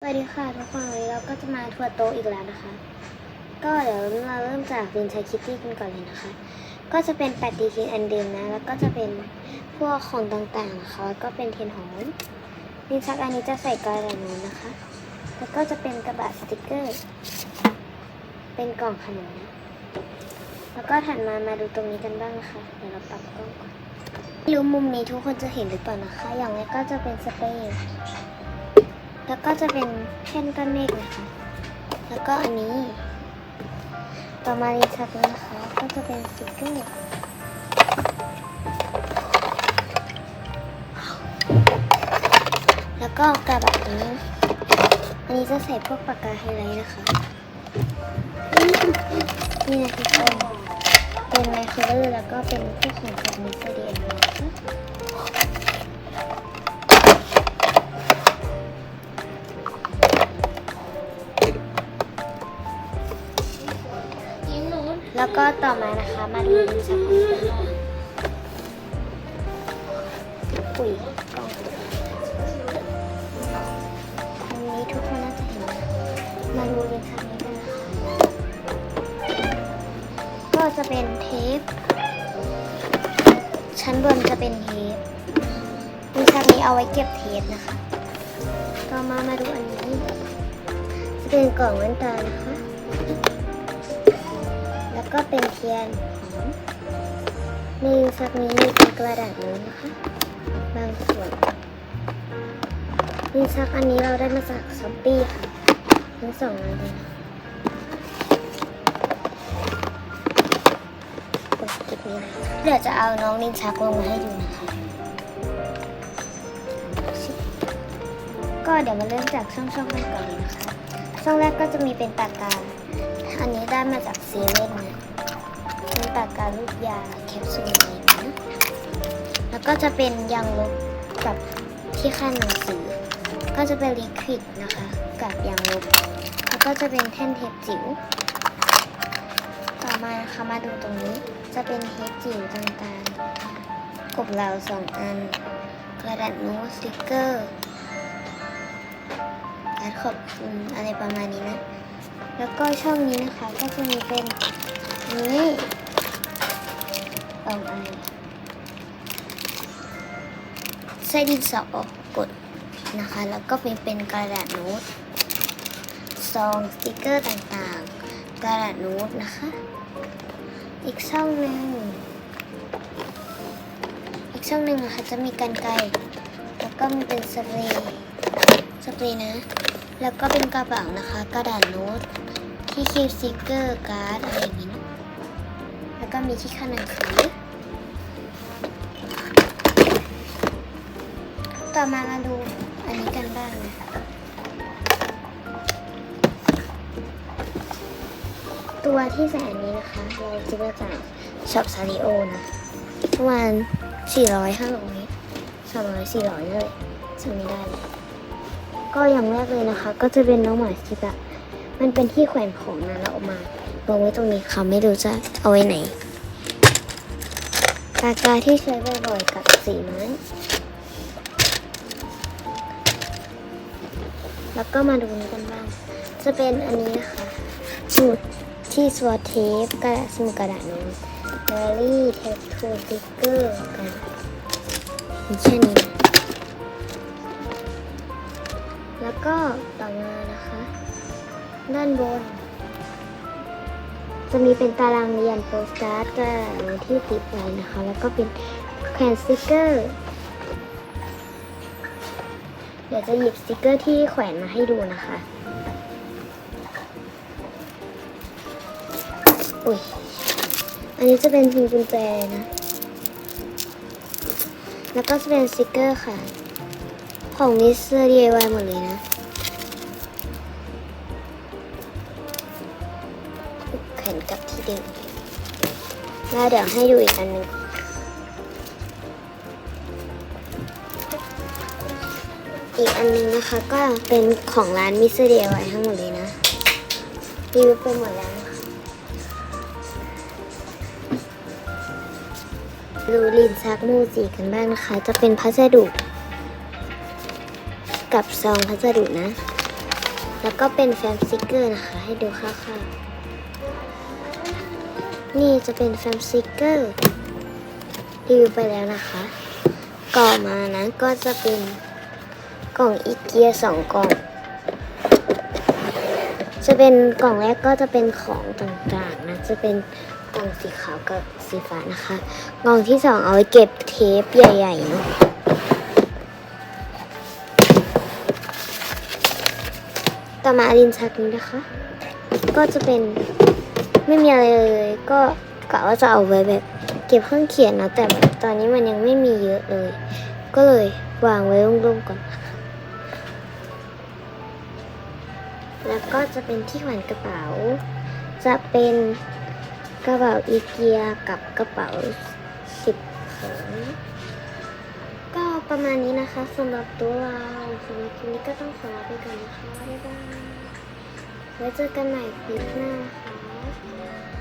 สวัสดีค่ะทุกคนวันนี้เราก็จะมาทัวร์โต๊ะอีกแล้วนะคะ ก็เดี๋ยวเราเริ่มจากลินชาคิตตี้กันก่อนเลยนะคะ ก็จะเป็นแปดดีคินอันเดิมนะ แล้วก็จะเป็นพวกของต่างๆนะคะแล้วก็เป็นเทียนหอมลินชักอันนี้จะใส่กระดาษนูนนะคะ แล้วก็จะเป็นกระบะสติกเกอร์ เป็นกล่องขนมแล้วก็ถัดมามาดูตรงนี้กันบ้างนะคะเดี๋ยวเราปรับกล้องก่อนไม่รู้มุมนี้ทุกคนจะเห็นหรือเปล่านะคะ อย่างแรกก็จะเป็นสเปรย์ แล้วก็จะเป็นแท่นก้อนเมฆนะคะ แล้วก็อันนี้ ต่อมาลินชักนะคะ ก็จะเป็นสติกเกอร์แล้วก็กระบะนี้ อันนี้จะใส่พวกปากกาไฮไลท์นะคะ นี่นะทุกคนเป็นไมโครเลอร์แล้วก็เป็นพวกของกับมิสเตอร์เดียนะคะ ต่อมานะคะมาดูลินชักของกันบ้าปุ๋ยกล่องอันนี้ทุกคนน่าจะเห็นมาดูลินชักนี้กันนะคะก็จะเป็นเทป ชั้นบนจะเป็นเทปลินชักนี้เอาไว้เก็บเทปนะคะ ต่อมามาดูอันนี้ จะเป็นกล่องแว่นตานะคะ ก็เป็นเทียนหอมมีสักนี้เป็นกระดาษนู้นนะคะ บางส่วนมีซักอันนี้เราได้มาจากช้อปปี้ค่ะ ทั้งสองอันเลยนะคลิปนี้นะเดี๋ยวจะเอาน้องลินชักลงมาให้ดูนะคะ ก็เดี๋ยวมาเริ่มจากช่องๆกันก่อนเลยนะคะ ช่องแรกก็จะมีเป็นปากกา อันนี้ได้มาจากเซเว่นนะเป็นปากกาลูกยาแคปซูลอะไรนะแล้วก็จะเป็นยางลบกับที่ขั้นหนังสือ ก็จะเป็นลิควิดนะคะ กับยางลบ แล้วก็จะเป็นแท่นเทปจิ๋ว ต่อมานะคะมาดูตรงนี้ จะเป็นเทปจิ๋วต่างๆกบเหลาสองอัน กระดาษโน้ตสติกเกอร์การขอบคุณอะไรประมาณนี้นะ แล้วก็ช่องนี้นะคะก็จะมีเป็นอันนี้สองอันไส้ดินสอกดนะคะ แล้วก็เป็นเป็นกระดาษโน้ตซองสติกเกอร์ต่างๆ กระดาษโน้ตนะคะ อีกช่องหนึ่งอีกช่องหนึ่งนะคะจะมีกันไกรแล้วก็มีเป็นสเปรย์สเปรย์นะ แล้วก็เป็นกระเป๋านะคะ กระดาษโน้ต ที่คีบสติกเกอร์การ์ดอะไรอย่างนี้นะแล้วก็มีที่ขนนังสือ ต่อมามาดูอันนี้กันบ้างนะคะตัวที่ใส่อันนี้นะคะ เราซื้อมาจากช็อปซาริโอนะประมาณ400 500 300 400เลยจำไม่ได้เลย ก็อย่างแรกเลยนะคะ ก็จะเป็นน้องหมาชิบะมันเป็นที่แขวนของนะแล้วออกมาวางไว้ตรงนี้ค่ะไม่รู้จะเอาไว้ไหนปากกาที่ใช้บ่อยๆกับสีไม้แล้วก็มาดูนี้กันบ้าง จะเป็นอันนี้นะคะสูตรที่สวอเทปกระดาษสมุดกระดาษนู้นเดลี่เทปทูสติกเกอร์กันมีแค่นี้ แล้วก็ต่อมานะคะ ด้านบน จะมีเป็นตารางเรียนโปสการ์ดกระดาษโน้ตที่ติดไว้นะคะ แล้วก็เป็นแขวนสติกเกอร์เดี๋ยวจะหยิบสติกเกอร์ที่แขวนมาให้ดูนะคะอุ้ยอันนี้จะเป็นพิมพ์กุญแจนะ แล้วก็จะเป็นสติกเกอร์ค่ะ ของมิสเตอร์ DIY หมดเลยนะ แขนกลับที่เดิมแล้วเดี๋ยวให้ดูอีกอันหนึ่งอีกอันหนึงนะคะก็เป็นของร้านมิสเตอร์เดียไว้ทั้งหมดเลยนะรีวิวไปหมดแล้วนะคะดูลินซักมูจิกันบ้างนะคะ จะเป็นพัสดุ กับซองพัสดุนะ แล้วก็เป็นแฟมสติกเกอร์นะคะ ให้ดูค่าวๆนี่จะเป็นแฟมสติกเกอร์รีวิวไปแล้วนะคะ ก่อมานะก็จะเป็นกล่องอีเกียสองกล่อง จะเป็นกล่องแรกก็จะเป็นของต่างๆนะ จะเป็นกล่องสีขาวกับสีฟ้านะคะ กล่องที่สองเอาไว้เก็บเทปใหญ่ๆเนาะ ต่อมาลินชักนี้นะคะ ก็จะเป็นไม่มีอะไรเลยก็กะว่าจะเอาไว้แบบ เก็บเครื่องเขียนนะแต่ตอนนี้มันยังไม่มีเยอะเลย ก็เลยวางไว้โล่งๆก่อนแล้วก็จะเป็นที่แขวนกระเป๋า จะเป็นกระเป๋าอีเกียกับกระเป๋า ประมาณนี้นะคะสำหรับตัวเราสำหรับคลิปนี้ก็ต้องขอลาไปก่อนนะคะบ๊ายบายไว้เจอกันใหม่คลิปหน้านะคะ